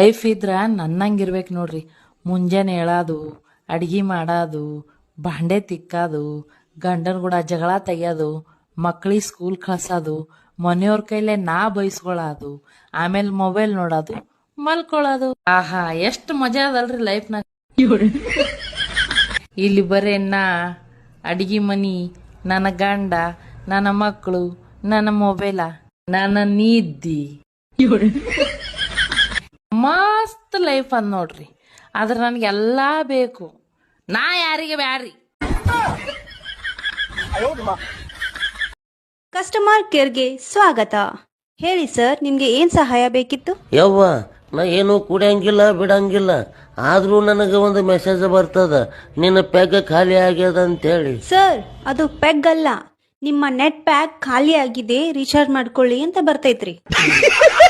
Life ಇದ್ರ ನನ್ನಂಗಿರ್ಬೇಕು ನೋಡ್ರಿ. ಮುಂಜಾನೆ ಹೇಳೋದು ಅಡ್ಗಿ ಮಾಡೋದು ಬಾಂಡೆ ತಿಕ್ಕೋದು ಗಂಡನ ಕೂಡ ಜಗಳ ತೆಗಿಯೋದು ಮಕ್ಳಿಗೆ ಸ್ಕೂಲ್ ಕಳ್ಸೋದು ಮನೆಯವ್ರ ಕೈಲೇ ನಾ ಬಯಸ್ಕೊಳ್ಳೋದು ಆಮೇಲೆ ಮೊಬೈಲ್ ನೋಡೋದು ಮಲ್ಕೊಳ್ಳೋದು ಆಹಾ ಎಷ್ಟು ಮಜಾ ಅದಲ್ರಿ ಲೈಫ್ನಾಗ ಇಲ್ಲಿ ಬರೇ ನಾ ಅಡಿಗೆ ಮನಿ ನನ್ನ ಗಂಡ ನನ್ನ ಮಕ್ಕಳು ನನ್ನ ಮೊಬೈಲ ನನ್ನ ನಿದ್ದಿ. ಮಸ್ತ್ ಲೈಫ್ ಅದ್ ನೋಡ್ರಿ. ಆದ್ರೆ ನನಗೆಲ್ಲ ಬೇಕು. ನಾ ಯಾರಿಗೆ ಬ್ಯಾರಿ ಕಸ್ಟಮರ್ ಕೇರ್ಗೆ ಸ್ವಾಗತ. ಹೇಳಿ ಸರ್ ನಿಮ್ಗೆ ಏನ್ ಸಹಾಯ ಬೇಕಿತ್ತು? ಯವ್ವ ನಾ ಏನು ಕುಡಿಯಂಗಿಲ್ಲ ಬಿಡಂಗಿಲ್ಲ. ಆದ್ರೂ ನನಗೆ ಒಂದು ಮೆಸೇಜ್ ಬರ್ತದ. ನಿನ್ನ ಪೆಗ್ ಖಾಲಿ ಆಗ್ಯದ ಅಂತೇಳಿ. ಸರ್ ಅದು ಪೆಗ್ ಅಲ್ಲ. ನಿಮ್ಮ ನೆಟ್ ಪ್ಯಾಕ್ ಖಾಲಿ ಆಗಿದೆ ರೀಚಾರ್ಜ್ ಮಾಡ್ಕೊಳ್ಳಿ ಅಂತ ಬರ್ತೈತ್ರಿ.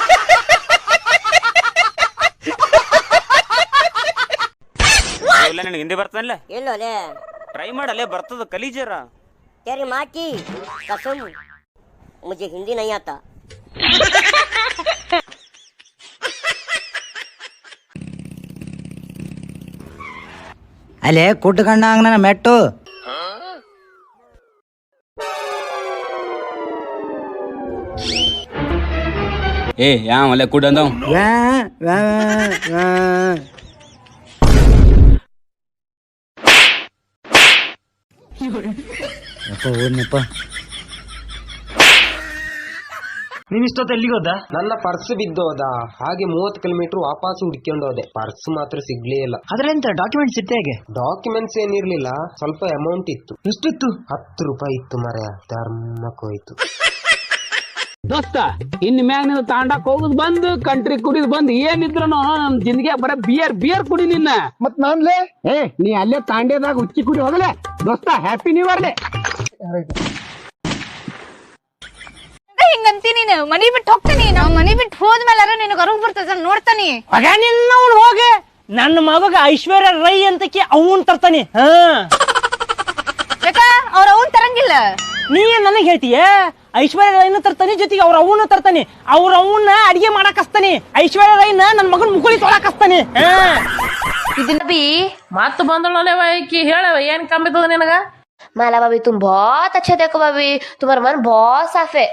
ಇಲ್ಲ ನಿನಗೆ ಹಿಂದಿ ಬರ್ತಾನಲ್ಲ ಎಲ್ಲೋಲೆ ಟ್ರೈ ಮಾಡಲ್ಲೇ ಬರ್ತದ ಕಲೀಜರ तेरी माँ की कसम मुझे हिंदी नहीं आता ಅಲ್ಲೇ ಕುಟ್ಕಂಡಂಗ ನನ್ನ ಮೆಟ್ಟು ಏ ಯಾವ ಅಲ್ಲೇ ಕುಡ್ ಅಂದವ್ ವ್ಯಾ, ವ್ಯಾ, ವ್ಯಾ. ಯಪ್ಪ ಹೋದ ನನ್ನ ಪರ್ಸ್ ಬಿದ್ದೋದ ಹಾಗೆ ಮೂವತ್ತು ಕಿಲೋಮೀಟರ್ ವಾಪಸ್ ಹುಡ್ಕೊಂಡು ಹೋದೆ. ಪರ್ಸ್ ಮಾತ್ರ ಸಿಗ್ಲೇ ಇಲ್ಲ. ಅದ್ರೆಂತ ಡಾಕ್ಯುಮೆಂಟ್ಸ್ ಇತ್ತೆ ಹೇಗೆ? ಡಾಕ್ಯುಮೆಂಟ್ಸ್ ಏನಿರ್ಲಿಲ್ಲ. ಸ್ವಲ್ಪ ಅಮೌಂಟ್ ಇತ್ತು. ಎಷ್ಟಿತ್ತು? ಹತ್ತು ರೂಪಾಯಿ ಇತ್ತು ಮರ. ಧರ್ಮಕ್ಕೋಯ್ತು ದೋಸ್ತ ಇನ್ ಮ್ಯಾಗ ನೀನು ತಾಂಡಕ್ ಹೋಗುದ್ ಬಂದ್ ಕಂಟ್ರಿ ಕುಡಿದ್ ಬಂದ್ ಏನಿದ್ರು ನಮ್ ಜಿಂದಗಿ ಬರ ಬಿಯರ್ ಬಿಯರ್ ಕುಡಿ ನಿನ್ನ. ಮತ್ ನಾನ್ಲೇ? ಏ ನೀ ಅಲ್ಲೇ ತಾಂಡ್ಯದಾಗ ಉಚ್ಚಿ ಕುಡಿ ಹೋಗಲೇ. ದೋಸ್ತ ಹ್ಯಾಪಿ ನ್ಯೂ ಇಯರ್ ಲೇ ಹಿಂಗಂತಿ ನೀನು. ಮನಿ ಬಿಟ್ಟು ಹೋಗ್ತೀನಿ. ನಾವ್ ಮನಿ ಬಿಟ್ಟು ಹೋದ್ಮೇಲೆ ನಿನಗೆ ಅರಗ್ ಬರ್ತದ ನೋಡ್ತಾನಿ. ಮಗ ಅವ್ನು ಹೋಗಿ. ನನ್ನ ಮಗಗ ಐಶ್ವರ್ಯ ರೈ ಅಂತಕಿ ಅವನ್ ತರ್ತಾನೆ. ಹಾ. ಯಾಕ? ಅವ್ರ ಅವನ್ ತರಂಗಿಲ್ಲ. ನೀ ನನಗೆ ಹೇಳ್ತೀಯ? ಐಶ್ವರ್ಯ ರೈನ ತರ್ತಾನೆ ಜೊತೆಗೆ ಅವ್ರ ಅವನು ತರ್ತಾನೆ. ಅವ್ರ ಅವನ್ನ ಅಡಿಗೆ ಮಾಡಕ್ ಹಸ್ತಾನೆ ಐಶ್ವರ್ಯ ರೈನ ನನ್ನ ಮಗನ್ ಮುಗುಳಿ ತೊಳಕ್ ಹಸ್ತಾನೆ ಹಾ. ಇದನ್ನ ಬಿ ಮತ್ ಬಂದಳಲೆ ಆಕಿ ಹೇಳವ ಏನ್ ಕಮ್ಮಿತದ ನಿನಗ? माला भाभी तुम बहुत अच्छा देखो भाभी तुम्हारा मन बहुत साफ है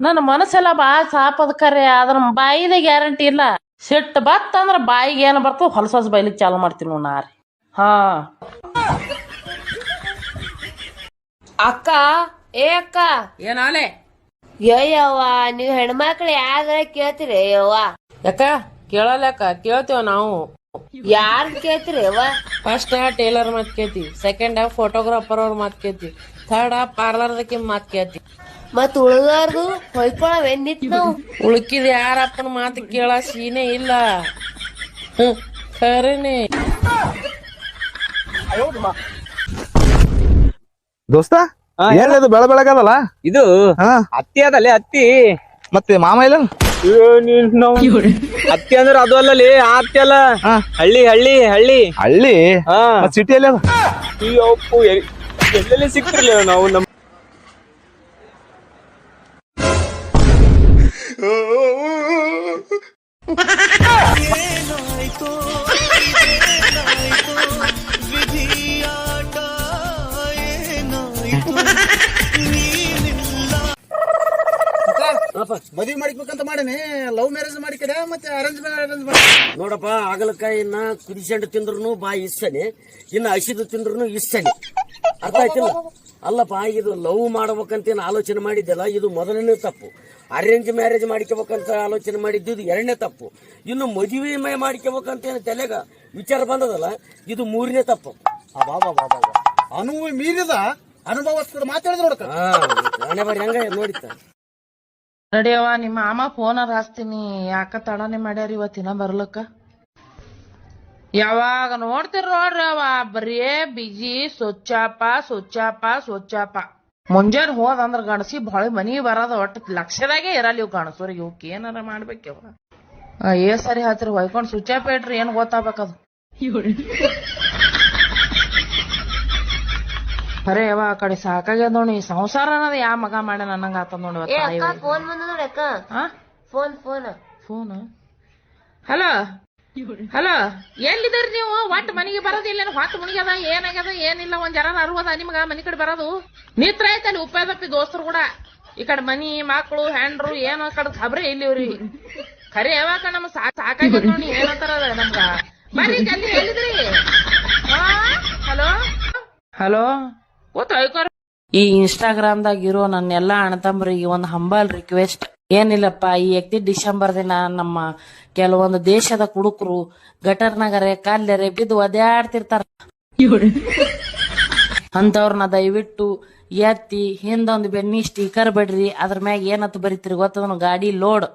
ನನ್ನ ಮನಸ್ಸೆಲ್ಲ ಬಾಳ ಸಾಪದ ಕರೆ ಅದ್ರ ಬಾಯಿದೆ ಗ್ಯಾರಂಟಿ ಇಲ್ಲ ಸಿಟ್ಟು ಬತ್ ಅಂದ್ರ ಬಾಯಿಗೆ ಏನ್ ಬರ್ತದ ಹೊಲಸ ಹೊಸ ಬೈಲಿಕ್ ಚಾಲು ಮಾಡ್ತೀನಿ ನೋಡ್ ನಾರಿ ಹಾ ಅಕ್ಕ ಏ ಅಕ್ಕ ಏನಾಲೆ ಯವ್ವ ನೀವ್ ಹೆಣ್ಮಕ್ಳು ಯಾವ್ದಾರ ಕೇಳ್ತೀರಿ ಯವ್ವ ಯಾಕ ಕೇಳಲ್ಯಾಕ ಕೇಳ್ತೇವ ನಾವು ಯಾರ್ ಕೇಳ್ತೀರಿ ಅವ್ವ? ಫಸ್ಟ್ ಟೇಲರ್ ಮಾತ್ ಕೇಳ್ತಿ ಸೆಕೆಂಡ್ ಫೋಟೋಗ್ರಾಫರ್ ಅವ್ರ ಮಾತ್ ಕೇಳ್ತಿ ಥರ್ಡ್ ಪಾರ್ಲರ್ದಕ್ಕೆ ಮಾತ್ ಕೇಳ್ತಿ. ಮತ್ ಉಳ್ದೋರ್ದು ಹೊಯ್ಕೊಳವ್ ನಾವು. ಯಾರ ಯಾರಪ್ಪನ ಮಾತು ಕೇಳ ಸೀನೆ ಇಲ್ಲ. ಹ್ಮ್, ಖರೇನೆ ದೋಸ್ತ ಏನಿದು ಬೆಳ ಬೆಳಗದಲ್ಲ? ಇದು ಹಾ. ಹತ್ತಿ ಅದಲ್ಲೇ ಹತ್ತಿ ಮತ್ತೆ ಮಾಮ ಇಲ್ಲ ಹತ್ತಿ ಅಂದ್ರೆ ಅದು ಅಲ್ಲಲ್ಲಿ ಆ ಹತ್ತಿ ಅಲ್ಲ. ಹಳ್ಳಿ ಹಳ್ಳಿ ಹಳ್ಳಿ. ಹಳ್ಳಿ? ಸಿಟಿಯಲ್ಲಿ ಎಲ್ಲೆಲ್ಲಿ ಸಿಕ್ತಿರ್ಲಿಲ್ಲ ನಾವು ನಮ್ ಮದ್ವಿ ಮಾಡಿಕ್ಬೇಕಂತ ಮಾಡೇನಿ. ಲವ್ ಮ್ಯಾರೇಜ್ ಮಾಡಿಕಡೆ ಮತ್ತೆ ಅರೇಂಜ್ ಮ್ಯಾರೇಜ್ ನೋಡಪ್ಪ ಹಾಗಲಕಾಯಿನ ಕುದಿಸಂಡು ತಿಂದ್ರು ಬಾಯಿ ಇಷ್ಟನೆ ಇನ್ನು ಹಸಿದು ತಿಂದ್ರು ಇಷ್ಟನೆ ಅರ್ಥ ಆಯ್ತಿಲ್ಲ? ಅಲ್ಲಪ್ಪ ಇದು ಲವ್ ಮಾಡ್ಬೇಕಂತ ಏನು ಆಲೋಚನೆ ಮಾಡಿದ್ದಲ್ಲ ಇದು ಮೊದಲನೇ ತಪ್ಪು. ಅರೇಂಜ್ ಮ್ಯಾರೇಜ್ ಮಾಡ್ಕೋಬೇಕಂತ ಆಲೋಚನೆ ಮಾಡಿದ್ದು ಇದು ಎರಡನೇ ತಪ್ಪು. ಇನ್ನು ಮದುವೆ ಮೇ ಮಾಡ್ಕೋಬೇಕಂತ ಏನು ತಲೆಗ ವಿಚಾರ ಬಂದದಲ್ಲ ಇದು ಮೂರನೇ ತಪ್ಪು. ಅನುಭವ ಮೀರಿದ ಅನುಭವಸ್ಕರ ಮಾತಾಡಿದ್ರು ನೋಡ್ಕ ಹಣೆ ಬರೀ ಹಂಗ ನೋಡಿತ್ತ. ನಡಿಯವ್ವ ನಿಮ್ಮ ಮಾಮ ಫೋನರ್ ಹಚ್ತೀನಿ. ಯಾಕ ತಡನೆ ಮಾಡ್ಯಾರ ಇವತ್ತಿನ ಬರ್ಲಕ್ಕ? ಯಾವಾಗ ನೋಡ್ತಿರ್ ನೋಡ್ರಿ ಅವ ಬರೀ ಬಿಜಿ ಸ್ವಚ್ಛಾಪ ಸ್ವಚ್ಛಾಪ ಸ್ವಚ್ಛಾಪ. ಮುಂಜಾನೆ ಹೋದಂದ್ರ ಗಣಸಿ ಬಹಳ ಮನಿ ಬರೋದ ಒಟ್ಟ ಲಕ್ಷದಾಗೆ ಇರಲ್ಲ ಇವ್ ಗಣಸೂರಿಗೆ ಇವಕ್ ಏನಾರ ಮಾಡ್ಬೇಕವ ಏ ಸರಿ ಹತ್ತಿರ ಹೊಯ್ಕೊಂಡ್ ಸ್ವಿಚ್ ಆಫ್ ಇಟ್ರಿ ಏನ್ ಗೊತ್ತಾಗ್ಬೇಕದು ಖರೆ ಯಾವ ಆ ಕಡೆ ಸಾಕಾಗ್ಯದ ನೋಡಿ ಸಂಸಾರ ಅನ್ನೋದು ಯಾವ ಮಗ ಮಾಡ್ಯಾನ ನನಗ ಆತ ನೋಡಿ ಏ ಅಕ್ಕ ಫೋನ್ ಬಂದ ನೋಡಿ ಅಕ್ಕ. ಹಾ phone phone phone hello hello ಎಲ್ಲಿದ್ದೀರಿ ನೀವು? ಒಟ್ಟು ಮನೆಗೆ ಬರೋದಿಲ್ಲ ಹೊತ್ತು ಮುಣಿಗ್ಯದ ಏನಾಗ್ಯದ? ಏನಿಲ್ಲ? ಒಂದ್ ಜರ ಅರುವದ ನಿಮ್ಗ? ಮನಿ ಕಡೆ ಬರೋದು? ನಿತ್ರ ಐತಲ್ಲಿ ಉಪ್ಪದಪ್ಪಿ ದೋಸ್ತರು ಕೂಡ? ಈ ಕಡೆ ಮನಿ ಮಕ್ಕಳು ಹೆಂಡ್ರು ಏನೋ ಕಡೆ ಖಬ್ರೆ ಇಲ್ಲಿವ್ರಿ ಖರೆ ಯಾವಾಗ ನಮ್ ಸಾಕಾಗ್ಯದ ನೋಡಿ ಏನಂತಾರ ಅದ ನಮ್ಗ. ಬರ್ರಿ ಜಲ್ದಿ ಎಲ್ಲಿದ್ರಿ? ಹಲೋ ಹಲೋ ಗೊತ್ತಾಯ್ಕೋರ ಈ ಇನ್ಸ್ಟಾಗ್ರಾಮ್ದಾಗ ಇರೋ ನನ್ನ ಎಲ್ಲಾ ಅಣ್ಣತಮ್ಮರಿಗೆ ಒಂದು ಹಂಬಲ್ ರಿಕ್ವೆಸ್ಟ್ ಏನಿಲ್ಲಪ್ಪ ಈ ಎಕ್ತಿ ಡಿಸೆಂಬರ್ ದಿನ ನಮ್ಮ ಕೆಲವೊಂದು ದೇಶದ ಕುಡುಕರು ಗಟರ್ನಾಗರೆ ಕಾಲ್ಯರೆ ಬಿದ್ದು ಒದ್ಯಾಡ್ತಿರ್ತಾರ ಅಂತವ್ರನ್ನ ದಯವಿಟ್ಟು ಎತ್ತಿ ಹಿಂದೊಂದು ಬೆನ್ನಿ ಸ್ಟಿಕರ್ ಬಿಡ್ರಿ ಅದ್ರ ಮ್ಯಾಗ ಏನತ್ತು ಬರೀತಿರಿ ಗೊತ್ತದನು? ಗಾಡಿ ಲೋಡ್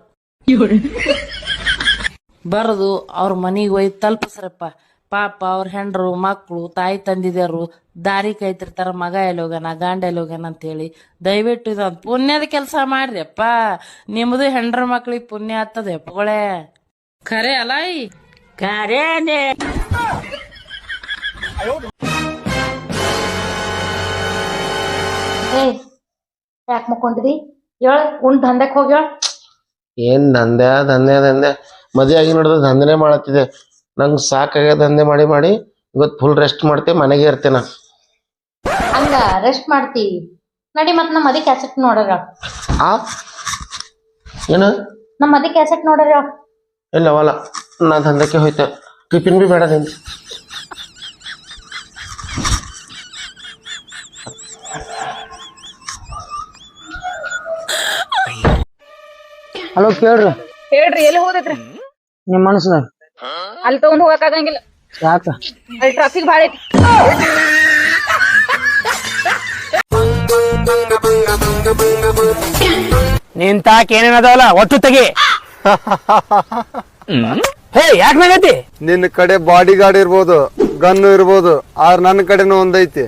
ಬರದು ಅವ್ರ ಮನಿಗೆ ಒಯ್ದು ತಲುಪಿಸ್ರಪ್ಪ. ಪಾಪ ಅವ್ರ ಹೆಂಡ್ರು ಮಕ್ಕಳು ತಾಯಿ ತಂದಿದ್ಯಾರು ದಾರಿ ಕೈತಿರ್ತಾರ ಮಗ ಎಲ್ಲಿ ಹೋಗ್ಯಾನ ಗಂಡ ಎಲ್ಲಿ ಹೋಗ್ಯಾನ ಅಂತೇಳಿ. ದಯವಿಟ್ಟು ಇದೊಂದು ಪುಣ್ಯದ ಕೆಲಸ ಮಾಡ್ರಿ ಅಪ್ಪ ನಿಮ್ದು ಹೆಂಡ್ರ ಮಕ್ಳಿಗೆ ಪುಣ್ಯ ಆಗ್ತದೆ ಎಪ್ಪಗಳೇ ಖರೆ ಅಲ್ಲ ಈ ಖರೇನೆ ಯಾಕೆ ಮಕ್ಕೊಂಡಿದಿ? ಹೇಳ ಉಂಡ್ ದಂಧಕ್ ಹೋಗ್ಯಾಳ. ಏನ್ ದಂಧೆ ದಂಧೆ ದಂಧೆ. ಮದುವೆ ಆಗಿ ನೋಡಿದ್ರೆ ದಂಧೆನೇ ಮಾಡತ್ತಿದೆ ನಂಗೆ ಸಾಕಾಗ್ಯ ದಂಧೆ ಮಾಡಿ ಮಾಡಿ ಇವತ್ತು ಫುಲ್ ರೆಸ್ಟ್ ಮಾಡ್ತೆ ಮನೆಗೆ ಇರ್ತೇನೆ ಹಂಗ ರೆಸ್ಟ್ ಮಾಡ್ತಿ. ನಡಿ ಮತ್ ನಮ್ಮ ಮದಿ ಕ್ಯಾಸೆಟ್ ನೋಡ್ರ. ಆ? ಏನು? ನಮ್ಮ ಮದಿ ಕ್ಯಾಸೆಟ್ ನೋಡ್ರ. ಇಲ್ಲ ಅವಲ್ಲ. ನಾ ದಂಧಕ್ಕೆ ಹೋಯ್ತೆ. ಟಿಫಿನ್ ಬಿ ಬೇಡ ನಿಂದು. ಹಲೋ ಕೇಳ್ರಿ. ಹೇಳ್ರಿ ಎಲ್ಲಿ ಹೋದೈತ್ರಿ? ನಿಮ್ಮ ಮನಸ್ಸಿನಾಗ. ಅಲ್ಲಿ ತಗೊಂಡ್ ಹೋಗಕ್ ಆಗಂಗಿಲ್ಲ. ಯಾಕ? ಅಲ್ಲಿ ಟ್ರಾಫಿಕ್ ಬಾಳ ಐತಿ. ನಿಂತಾಕ ಏನೇನ್ ಅದಾವಲ್ಲ ಒಟ್ಟು ತೆಗಿ. ಹೇ ಯಾಕ ನಾಗತಿ ನಿನ್ನ ಕಡೆ ಬಾಡಿ ಗಾರ್ಡ್ ಇರ್ಬೋದು ಗನ್ ಇರ್ಬೋದು ಆದ್ರೆ ನನ್ನ ಕಡೆನೂ ಒಂದೈತಿ.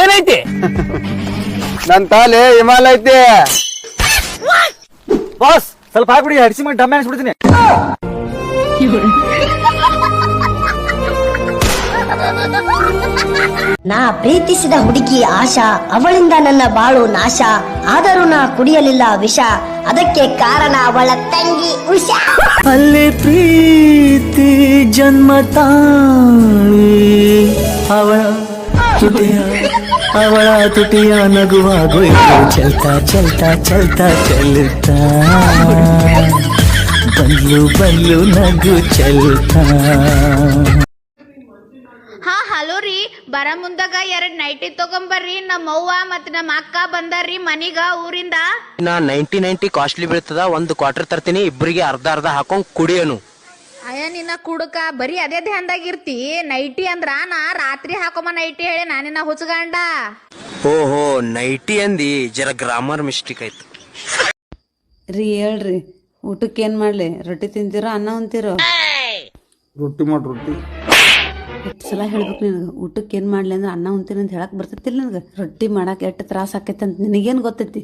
ಏನೈತಿ? ನನ್ ತಾಲೆ ಹಿಮಾಲ ಐತಿ. ಬಾಸ್ ಸ್ವಲ್ಪ ಹಾಕ್ಬಿಡಿ ಹಡಿಸಿ ಮಾಡಿ ಡಮ್ಮೆ ಅನ್ಸ್ಬಿಡ್ತೀನಿ ನಾ ಪ್ರೀತಿಸಿದ ಹುಡುಗಿ ಆಶಾ, ಅವಳಿಂದ ನನ್ನ ಬಾಳು ನಾಶ. ಆದರೂ ನಾ ಕುಡಿಯಲಿಲ್ಲ ವಿಷ. ಅದಕ್ಕೆ ಕಾರಣ ಅವಳ ತಂಗಿ ಉಷಾ. ಅಲ್ಲಿ ಪ್ರೀತಿ ಜನ್ಮ ತಾಳಿ. ಅವಳ ತುಟಿಯ ಅವಳ ತುಟಿಯ ನಗುವಾಗೋಯ್ತು ಚಲ್ತಾ ಚಲ್ತಾ ಚಲ್ತಾ ಚಲ್ತಾ. ಬಲ್ಲು ಬಲ್ಲು ನಗು, ಚಲ್ತಾ. ಬರ ಮುಂದಾಗ ಎರಡ್ ನೈಟಿ ತಗೊಂಬರ್ರಿ ನಮ್ಮ ಅವ್ವ ಮತ್ ನಮ್ಮ ಅಕ್ಕ ಬಂದಾರ್ರಿ ಮನಿಗ ಊರಿಂದ. ನಾ ನೈಂಟಿ ನೈಂಟಿ ಕಾಸ್ಟ್ಲಿ ಬೀಳ್ತದ ಒಂದು ಕ್ವಾರ್ಟರ್ ತರ್ತೀನಿ ಇಬ್ಬರಿಗೆ ಅರ್ಧ ಅರ್ಧ ಹಾಕೊಂಡ್ ಕುಡಿಯೋನು. ಅಯ್ಯ ನಿನ್ನ ಕುಡುಕ ಬರೀ ಅದೇ ಧ್ಯಾನ್ದಾಗ ಇರ್ತಿ. ನೈಟಿ ಅಂದ್ರ ನಾ ರಾತ್ರಿ ಹಾಕೊಮ್ಮ ನೈಟಿ ಹೇಳಿ ನಾನಿನ್ನ ಹುಚ್ಚಗಂಡ. ಓಹೋ ನೈಟಿ ಅಂದಿ ಜರ ಗ್ರಾಮರ್ ಮಿಸ್ಟೇಕ್ ಆಯ್ತು. ರೀ ಹೇಳ್ರಿ ಊಟಕ್ಕೆ ಏನ್ ಮಾಡ್ಲಿ? ರೊಟ್ಟಿ ತಿಂತೀರೋ ಅನ್ನ ಉಂತೀರೋ ರೊಟ್ಟಿ ಮಾಡಿ ರೊಟ್ಟಿ. ಎಷ್ಟು ಸಲ ಹೇಳ್ಬೇಕು ನಿನಗೆ? ಊಟಕ್ಕೆ ಏನ್ ಮಾಡ್ಲಿ ಅಂದ್ರೆ ಅನ್ನ ಉಂತೀನಿ ಅಂತ ಹೇಳಕ್ ಬರ್ತೈತಿಲ್ಲ ನಿನಗೆ? ರೊಟ್ಟಿ ಮಾಡಕ್ ಎಷ್ಟು ತ್ರಾಸ ಆಕೈತಿ ಅಂತ ನಿನಗೇನ್ ಗೊತ್ತೈತಿ?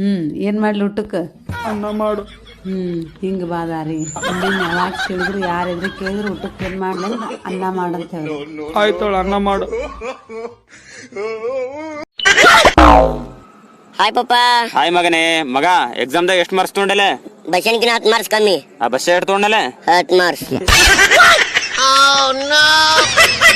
ಹ್ಮ್ ಏನ್ ಮಾಡ್ಲಿ ಊಟಕ್ಕೆ? ಅನ್ನ ಮಾಡು. ಹ್ಮ್ ಹಿಂಗ ಬಾದಾರಿ ಯಾವಾಗ ಕೇಳಿದ್ರು ಯಾರಿದ್ರು ಎದುರು ಕೇಳಿದ್ರು ಊಟಕ್ಕೆ ಏನ್ ಮಾಡ್ಲಿ ಅಂದ್ರೆ ಅನ್ನ ಅಂತ ಹೇಳಿ. ಆಯ್ತೋಳ ಅನ್ನ ಮಾಡು. ಹಾಯ್ ಪಪ್ಪ. ಹಾಯ್ ಮಗನೇ ಮಗ ಎಕ್ಸಾಮ್ದಾಗ ಎಷ್ಟು ಮಾರ್ಕ್ಸ್ ತೊಗೊಂಡಲೆ? ಬಸನ್ಕಿನ ಹತ್ತು ಮಾರ್ಕ್ಸ್ ಕಮ್ಮಿ. ಆ ಬಸ್ ಎಷ್ಟು ತೊಗೊಂಡಲೆ? ಹತ್ತು ಮಾರ್ಕ್ಸ್ Oh no!